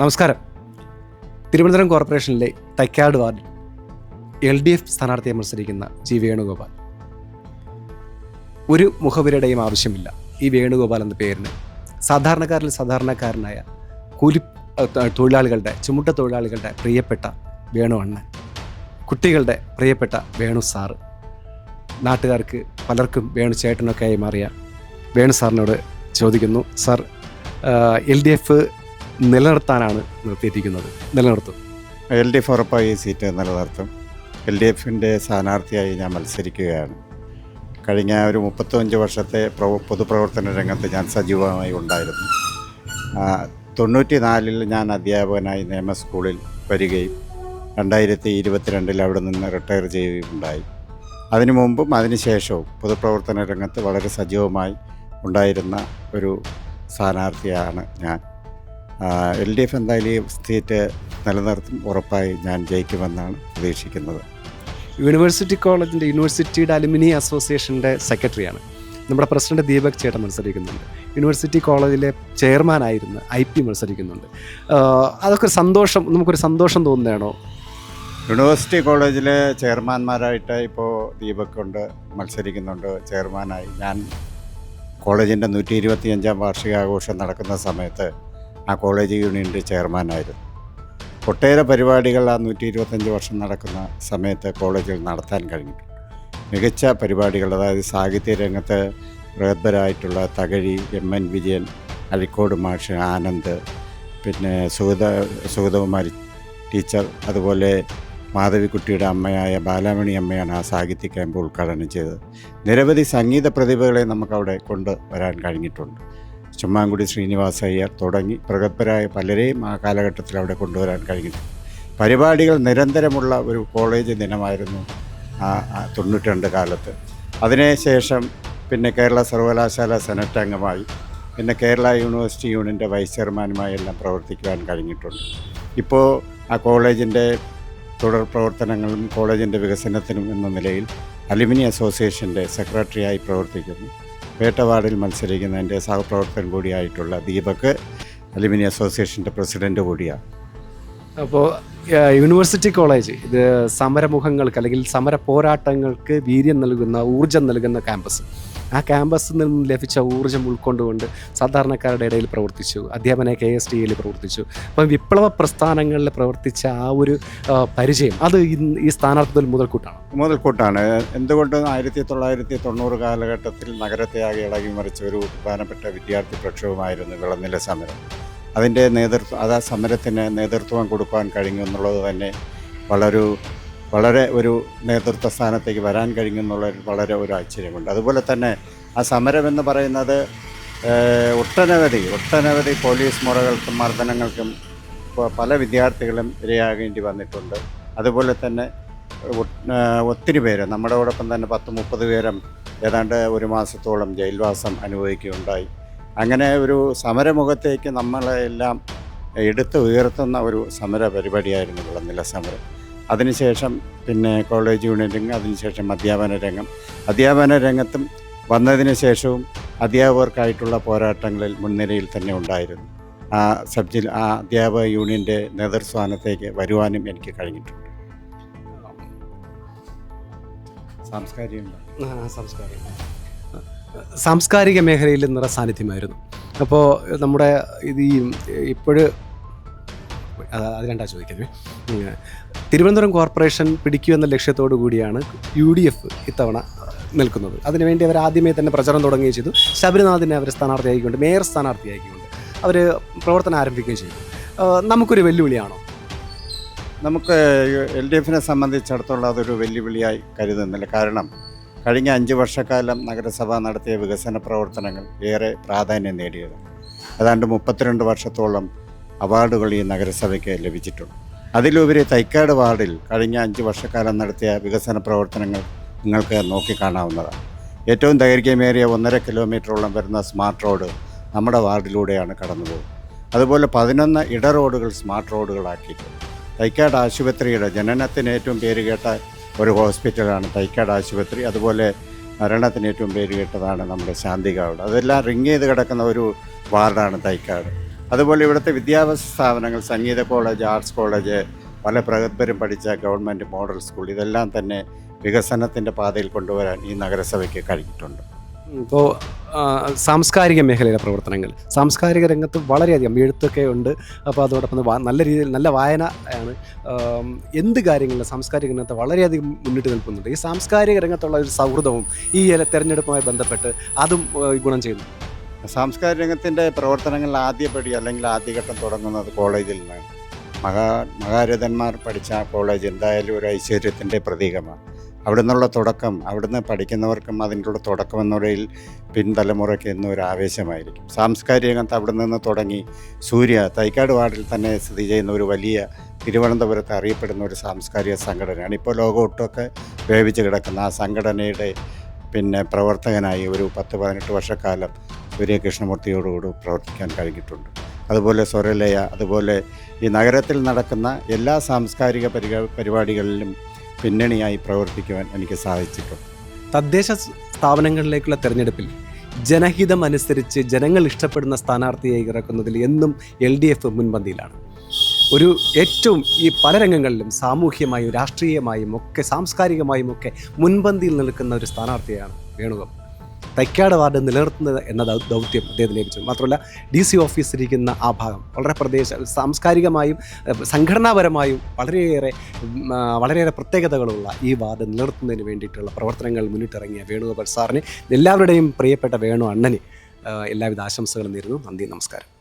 നമസ്കാരം. തിരുവനന്തപുരം കോർപ്പറേഷനിലെ തൈക്കാട് വാർഡിൽ എൽ ഡി എഫ് സ്ഥാനാർത്ഥിയെ മത്സരിക്കുന്ന ജി വേണുഗോപാൽ. ഒരു മുഖവിരയുടെയും ആവശ്യമില്ല. ഈ വേണുഗോപാൽ എന്ന പേരിന്. സാധാരണക്കാരിൽ സാധാരണക്കാരനായ കൂലി തൊഴിലാളികളുടെ ചുമട്ട തൊഴിലാളികളുടെ പ്രിയപ്പെട്ട വേണു അണ്ണൻ. കുട്ടികളുടെ പ്രിയപ്പെട്ട വേണു സാറ് നാട്ടുകാർക്ക് പലർക്കും വേണു ചേട്ടനൊക്കെ ആയി മാറിയ വേണു സാറിനോട് ചോദിക്കുന്നു. സാർ എൽ ഡി എഫ് നിലനിർത്താനാണ് നിർത്തിയിരിക്കുന്നത് നിലനിർത്തും. എൽ ഡി എഫ് ഉറപ്പായി സീറ്റ് നിലനിർത്തും. എൽ ഡി എഫിന്റെ സ്ഥാനാർത്ഥിയായി ഞാൻ മത്സരിക്കുകയാണ്. കഴിഞ്ഞ ഒരു മുപ്പത്തഞ്ച് വർഷത്തെ പ്രവ- പൊതുപ്രവർത്തന രംഗത്ത് ഞാൻ സജീവമായി ഉണ്ടായിരുന്നു. തൊണ്ണൂറ്റി നാലിൽ ഞാൻ അധ്യാപകനായി നിയമ സ്കൂളിൽ വരികയും രണ്ടായിരത്തി ഇരുപത്തിരണ്ടിൽ അവിടെ നിന്ന് റിട്ടയർ ചെയ്യുകയും ഉണ്ടായി അതിനു മുമ്പും അതിനുശേഷവും പൊതുപ്രവർത്തന രംഗത്ത് വളരെ സജീവമായി ഉണ്ടായിരുന്ന ഒരു സ്ഥാനാർത്ഥിയാണ് ഞാൻ. എൽ ഡി എഫ് എന്തായാലും ഈ സീറ്റ് നിലനിർത്തും ഉറപ്പായി ഞാൻ ജയിക്കുമെന്നാണ് പ്രതീക്ഷിക്കുന്നത്. യൂണിവേഴ്സിറ്റി കോളേജിന്റെ യൂണിവേഴ്സിറ്റിയുടെ അലുമിനി അസോസിയേഷന്റെ സെക്രട്ടറിയാണ്. നമ്മുടെ പ്രസിഡന്റ് ദീപക് ചേട്ടൻ മത്സരിക്കുന്നുണ്ട്. യൂണിവേഴ്സിറ്റി കോളേജിലെ ചെയർമാനായിരുന്ന് ഐ പി മത്സരിക്കുന്നുണ്ട്. അതൊക്കെ ഒരു സന്തോഷം നമുക്കൊരു സന്തോഷം തോന്നുന്നതാണോ? യൂണിവേഴ്സിറ്റി കോളേജിലെ ചെയർമാൻമാരായിട്ട് ഇപ്പോൾ ദീപക് ഉണ്ട് മത്സരിക്കുന്നുണ്ട് ചെയർമാനായി. ഞാൻ കോളേജിന്റെ നൂറ്റി ഇരുപത്തിയഞ്ചാം വാർഷികാഘോഷം നടക്കുന്ന സമയത്ത് ആ കോളേജ് യൂണിയന്റെ ചെയർമാനായിരുന്നു. ഒട്ടേറെ പരിപാടികൾ ആ നൂറ്റി ഇരുപത്തഞ്ച് വർഷം നടക്കുന്ന സമയത്ത് കോളേജിൽ നടത്താൻ കഴിഞ്ഞിട്ടുണ്ട് മികച്ച പരിപാടികൾ അതായത് സാഹിത്യ രംഗത്ത് പ്രഗത്ഭരായിട്ടുള്ള തകഴി എം എൻ വിജയൻ അഴിക്കോട് മാഷ് ആനന്ദ് പിന്നെ സുഗത സുഗതകുമാരി ടീച്ചർ അതുപോലെ മാധവിക്കുട്ടിയുടെ അമ്മയായ ബാലാമണി അമ്മയാണ് ആ സാഹിത്യ ക്യാമ്പ് ഉദ്ഘാടനം ചെയ്തത്. നിരവധി സംഗീത പ്രതിഭകളെ നമുക്കവിടെ കൊണ്ടുവരാൻ കഴിഞ്ഞിട്ടുണ്ട്. ചുമ്മാങ്കുടി ശ്രീനിവാസ അയ്യർ തുടങ്ങി പ്രഗത്ഭരായ പലരെയും ആ കാലഘട്ടത്തിൽ അവിടെ കൊണ്ടുവരാൻ കഴിഞ്ഞു. പരിപാടികൾ നിരന്തരമുള്ള ഒരു കോളേജ് ദിനമായിരുന്നു ആ തൊണ്ണൂറ്റി രണ്ട് കാലത്ത്. അതിനുശേഷം പിന്നെ കേരള സർവകലാശാല സെനറ്റ് അംഗമായി പിന്നെ കേരള യൂണിവേഴ്സിറ്റി യൂണിയന്റെ വൈസ് ചെയർമാനുമായി എല്ലാം പ്രവർത്തിക്കുവാൻ കഴിഞ്ഞിട്ടുണ്ട്. ഇപ്പോൾ ആ കോളേജിന്റെ തുടർ പ്രവർത്തനങ്ങളും കോളേജിന്റെ വികസനത്തിനും എന്ന നിലയിൽ അലുമിനി അസോസിയേഷന്റെ സെക്രട്ടറിയായി പ്രവർത്തിക്കുന്നു. വേട്ടവാർഡിൽ മത്സരിക്കുന്ന എന്റെ സഹപ്രവർത്തകൻ കൂടിയായിട്ടുള്ള ദീപക് അലുമിനി അസോസിയേഷന്റെ പ്രസിഡന്റ് കൂടിയാണ്. അപ്പോൾ യൂണിവേഴ്സിറ്റി കോളേജ് ഇത് സമരമുഖങ്ങൾക്ക് അല്ലെങ്കിൽ സമര പോരാട്ടങ്ങൾക്ക് വീര്യം നൽകുന്ന ഊർജം നൽകുന്ന ക്യാമ്പസ് ആ ക്യാമ്പസിൽ നിന്ന് ലഭിച്ച ഊർജം ഉൾക്കൊണ്ടുകൊണ്ട് സാധാരണക്കാരുടെ ഇടയിൽ പ്രവർത്തിച്ചു. അധ്യാപന കെ എസ് ടിയിൽ പ്രവർത്തിച്ചു. അപ്പം വിപ്ലവ പ്രസ്ഥാനങ്ങളിൽ പ്രവർത്തിച്ച ആ ഒരു പരിചയം അത് ഈ സ്ഥാനാർത്ഥത്തിൽ മുതൽക്കൂട്ടാണ്? മുതൽക്കൂട്ടാണ്. എന്തുകൊണ്ട് ആയിരത്തി തൊള്ളായിരത്തി തൊണ്ണൂറ് കാലഘട്ടത്തിൽ നഗരത്തെ ആകെ ഇളകി മറിച്ച ഒരു പ്രധാനപ്പെട്ട വിദ്യാർത്ഥി പ്രക്ഷോഭമായിരുന്നു വിളനില സമരം? അതിന്റെ നേതൃത്വം അത് ആ സമരത്തിന് നേതൃത്വം കൊടുക്കാൻ കഴിഞ്ഞു എന്നുള്ളത് തന്നെ വളരെ വളരെ ഒരു നേതൃത്വ സ്ഥാനത്തേക്ക് വരാൻ കഴിഞ്ഞു എന്നുള്ള വളരെ ഒരു ആശ്ചര്യമുണ്ട്. അതുപോലെ തന്നെ ആ സമരം എന്ന് പറയുന്നത് ഒട്ടനവധി ഒട്ടനവധി പോലീസ് മുറകൾക്കും മർദ്ദനങ്ങൾക്കും പല വിദ്യാർത്ഥികളും ഇരയാകേണ്ടി വന്നിട്ടുണ്ട്. അതുപോലെ തന്നെ ഒത്തിരി പേര് നമ്മുടെയോടൊപ്പം തന്നെ പത്ത് മുപ്പത് പേരും ഏതാണ്ട് ഒരു മാസത്തോളം ജയിൽവാസം അനുഭവിക്കുകയുണ്ടായി. അങ്ങനെ ഒരു സമരമുഖത്തേക്ക് നമ്മളെല്ലാം എടുത്തു ഉയർത്തുന്ന ഒരു സമര പരിപാടിയായിരുന്നു വിളനില സമരം അതിനുശേഷം പിന്നെ കോളേജ് യൂണിയൻ രംഗം അതിനുശേഷം അധ്യാപന രംഗം. അധ്യാപന രംഗത്തും വന്നതിന് ശേഷവും അധ്യാപകർക്കായിട്ടുള്ള പോരാട്ടങ്ങളിൽ മുൻനിരയിൽ തന്നെ ഉണ്ടായിരുന്നു. ആ സബ്ജിൽ ആ അധ്യാപക യൂണിയന്റെ നേതൃസ്ഥാനത്തേക്ക് വരുവാനും എനിക്ക് കഴിഞ്ഞിട്ടുണ്ട്. സാംസ്കാരികം സാംസ്കാരിക. സാംസ്കാരിക മേഖലയിൽ നിറ സാന്നിധ്യമായിരുന്നു. അപ്പോൾ നമ്മുടെ ഇത് ഈ ഇപ്പോഴ് അത് രണ്ടാ ചോദിക്കുന്നത് തിരുവനന്തപുരം കോർപ്പറേഷൻ പിടിക്കൂ പിടിക്കുമെന്ന ലക്ഷ്യത്തോടു കൂടിയാണ് യു ഡി എഫ് ഇത്തവണ നിൽക്കുന്നത്. അതിനുവേണ്ടി അവർ ആദ്യമേ തന്നെ പ്രചരണം തുടങ്ങുകയും ചെയ്തു. ശബരിനാഥിനെ അവർ സ്ഥാനാർത്ഥിയാക്കിക്കൊണ്ട് മേയർ സ്ഥാനാർത്ഥിയാക്കിക്കൊണ്ട് അവർ പ്രവർത്തനം ആരംഭിക്കുകയും ചെയ്തു. നമുക്കൊരു വെല്ലുവിളിയാണോ? നമുക്ക് എൽ ഡി എഫിനെ സംബന്ധിച്ചിടത്തോളം അതൊരു വെല്ലുവിളിയായി കരുതുന്നില്ല. കാരണം കഴിഞ്ഞ അഞ്ച് വർഷക്കാലം നഗരസഭ നടത്തിയ വികസന പ്രവർത്തനങ്ങൾ ഏറെ പ്രാധാന്യം നേടിയത്. ഏതാണ്ട് മുപ്പത്തിരണ്ട് വർഷത്തോളം അവാർഡുകൾ ഈ നഗരസഭയ്ക്ക് ലഭിച്ചിട്ടുണ്ട്. അതിലുപരി തൈക്കാട് വാർഡിൽ കഴിഞ്ഞ അഞ്ച് വർഷക്കാലം നടത്തിയ വികസന പ്രവർത്തനങ്ങൾ നിങ്ങൾക്ക് നോക്കിക്കാണാവുന്നതാണ്. ഏറ്റവും ദൈർഘ്യമേറിയ ഒന്നര കിലോമീറ്ററോളം വരുന്ന സ്മാർട്ട് റോഡ് നമ്മുടെ വാർഡിലൂടെയാണ് കടന്നുപോകുന്നത് അതുപോലെ പതിനൊന്ന് ഇട റോഡുകൾ സ്മാർട്ട് റോഡുകളാക്കിയിട്ടുണ്ട്. തൈക്കാട് ആശുപത്രിയുടെ ജനനത്തിന് ഏറ്റവും പേര് കേട്ട ഒരു ഹോസ്പിറ്റലാണ് തൈക്കാട് ആശുപത്രി. അതുപോലെ മരണത്തിന് ഏറ്റവും പേര് കേട്ടതാണ് നമ്മുടെ ശാന്തികാവ് അതെല്ലാം റിങ് ചെയ്ത് കിടക്കുന്ന ഒരു വാർഡാണ് തൈക്കാട്. അതുപോലെ ഇവിടുത്തെ വിദ്യാഭ്യാസ സ്ഥാപനങ്ങൾ സംഗീത കോളേജ് ആർട്സ് കോളേജ് പല പ്രഗത്ഭരും പഠിച്ച ഗവൺമെന്റ് മോഡൽ സ്കൂൾ ഇതെല്ലാം തന്നെ വികസനത്തിന്റെ പാതയിൽ കൊണ്ടുവരാൻ ഈ നഗരസഭയ്ക്ക് കഴിഞ്ഞിട്ടുണ്ട്. ഇപ്പോൾ സാംസ്കാരിക മേഖലയിലെ പ്രവർത്തനങ്ങൾ. സാംസ്കാരിക രംഗത്ത് വളരെയധികം എഴുത്തൊക്കെ ഉണ്ട്. അപ്പോൾ അതോടൊപ്പം നല്ല രീതിയിൽ നല്ല വായന ആണ്. എന്ത് കാര്യങ്ങളിലും സാംസ്കാരിക രംഗത്ത് വളരെയധികം മുന്നിട്ട് നിൽക്കുന്നുണ്ട്. ഈ സാംസ്കാരിക രംഗത്തുള്ള ഒരു സൗഹൃദവും ഈ തെരഞ്ഞെടുപ്പുമായി ബന്ധപ്പെട്ട് അതും ഗുണം ചെയ്യുന്നു. സാംസ്കാരിക രംഗത്തിന്റെ പ്രവർത്തനങ്ങൾ ആദ്യപടി അല്ലെങ്കിൽ ആദ്യഘട്ടം തുടങ്ങുന്നത് കോളേജിൽ നിന്നാണ്. മഹാ മഹാരഥന്മാർ പഠിച്ച കോളേജ് എന്തായാലും ഒരു ഐശ്വര്യത്തിന്റെ പ്രതീകമാണ്. അവിടെ നിന്നുള്ള തുടക്കം അവിടുന്ന് പഠിക്കുന്നവർക്കും അതിന്റെ തുടക്കം എന്നുള്ളതിൽ പിൻതലമുറയ്ക്ക് എന്നും ഒരു ആവേശമായിരിക്കും. സാംസ്കാരിക രംഗത്ത് അവിടെ നിന്ന് തുടങ്ങി സൂര്യ തൈക്കാട് വാർഡിൽ തന്നെ സ്ഥിതി ചെയ്യുന്ന ഒരു വലിയ തിരുവനന്തപുരത്ത് അറിയപ്പെടുന്ന ഒരു സാംസ്കാരിക സംഘടനയാണ്. ഇപ്പോൾ ലോകമൊട്ടൊക്കെ വേവിച്ച് കിടക്കുന്ന ആ സംഘടനയുടെ പിന്നെ പ്രവർത്തകനായി ഒരു പത്ത് പതിനെട്ട് വർഷക്കാലം സൂര്യ കൃഷ്ണമൂർത്തിയോടുകൂടി പ്രവർത്തിക്കാൻ കഴിഞ്ഞിട്ടുണ്ട്. അതുപോലെ സ്വരലയ അതുപോലെ ഈ നഗരത്തിൽ നടക്കുന്ന എല്ലാ സാംസ്കാരിക പരിപാടികളിലും പിന്നണിയായി പ്രവർത്തിക്കുവാൻ എനിക്ക് സാധിച്ചിട്ടുണ്ട്. തദ്ദേശ സ്ഥാപനങ്ങളിലേക്കുള്ള തെരഞ്ഞെടുപ്പിൽ ജനഹിതം അനുസരിച്ച് ജനങ്ങൾ ഇഷ്ടപ്പെടുന്ന സ്ഥാനാർത്ഥിയെ ഇറക്കുന്നതിൽ എന്നും എൽ ഡി എഫ് മുൻപന്തിയിലാണ്. ഒരു ഏറ്റവും ഈ പല രംഗങ്ങളിലും സാമൂഹ്യമായും രാഷ്ട്രീയമായും ഒക്കെ സാംസ്കാരികമായും ഒക്കെ മുൻപന്തിയിൽ നിൽക്കുന്ന ഒരു സ്ഥാനാർത്ഥിയാണ് വേണുഗോപാൽ. തൈക്കാട് വാർഡ് നിലനിർത്തുന്നത് എന്ന ദൗത്യം അദ്ദേഹത്തിന് ലഭിച്ചു മാത്രമല്ല ഡി സി ഓഫീസിലിരിക്കുന്ന ആ ഭാഗം വളരെ പ്രദേശ സാംസ്കാരികമായും സംഘടനാപരമായും വളരെയേറെ വളരെയേറെ പ്രത്യേകതകളുള്ള ഈ വാർഡ് നിലനിർത്തുന്നതിന് വേണ്ടിയിട്ടുള്ള പ്രവർത്തനങ്ങൾ മുന്നിട്ടിറങ്ങിയ വേണുഗോപാൽ സാറിന് എല്ലാവരുടെയും പ്രിയപ്പെട്ട വേണു അണ്ണന് എല്ലാവിധ ആശംസകളും നേരുന്നു. നന്ദി നമസ്കാരം.